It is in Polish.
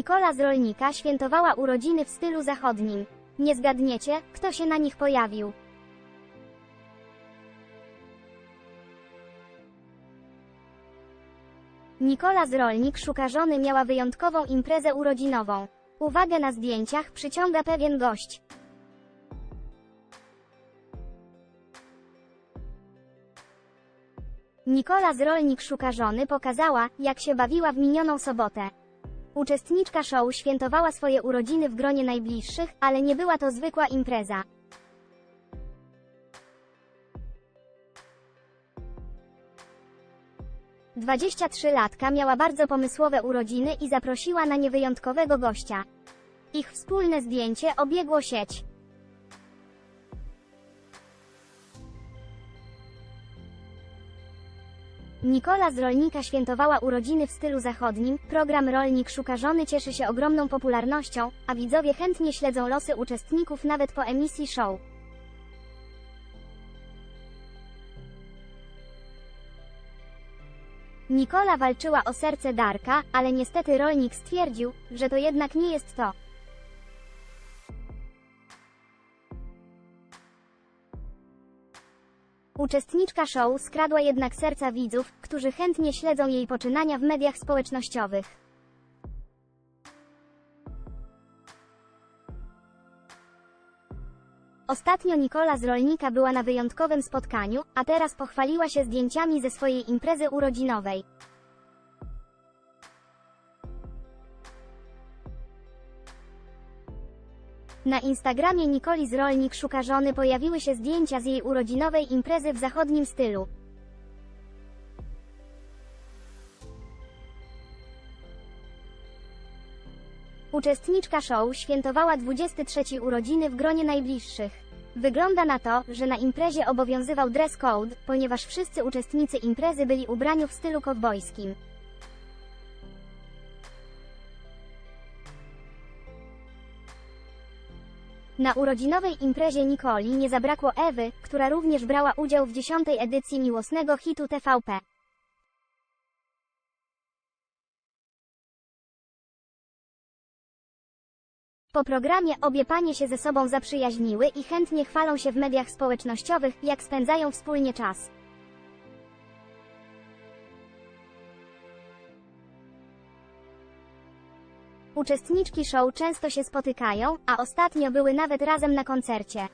Nikola z Rolnika świętowała urodziny w stylu zachodnim. Nie zgadniecie, kto się na nich pojawił. Nikola z Rolnik szuka żony miała wyjątkową imprezę urodzinową. Uwagę na zdjęciach przyciąga pewien gość. Nikola z Rolnik szuka żony pokazała, jak się bawiła w minioną sobotę. Uczestniczka show świętowała swoje urodziny w gronie najbliższych, ale nie była to zwykła impreza. Dwadzieścia latka miała bardzo pomysłowe urodziny i zaprosiła na nie wyjątkowego gościa. Ich wspólne zdjęcie obiegło sieć. Nikola z Rolnika świętowała urodziny w stylu zachodnim. Program Rolnik szuka żony cieszy się ogromną popularnością, a widzowie chętnie śledzą losy uczestników nawet po emisji show. Nikola walczyła o serce Darka, ale niestety Rolnik stwierdził, że to jednak nie jest to. Uczestniczka show skradła jednak serca widzów, którzy chętnie śledzą jej poczynania w mediach społecznościowych. Ostatnio Nikola z Rolnika była na wyjątkowym spotkaniu, a teraz pochwaliła się zdjęciami ze swojej imprezy urodzinowej. Na Instagramie Nikoli z Rolnik szuka żony pojawiły się zdjęcia z jej urodzinowej imprezy w zachodnim stylu. Uczestniczka show świętowała 23 urodziny w gronie najbliższych. Wygląda na to, że na imprezie obowiązywał dress code, ponieważ wszyscy uczestnicy imprezy byli ubrani w stylu kowbojskim. Na urodzinowej imprezie Nikoli nie zabrakło Ewy, która również brała udział w dziesiątej edycji miłosnego hitu TVP. Po programie obie panie się ze sobą zaprzyjaźniły i chętnie chwalą się w mediach społecznościowych, jak spędzają wspólnie czas. Uczestniczki show często się spotykają, a ostatnio były nawet razem na koncercie.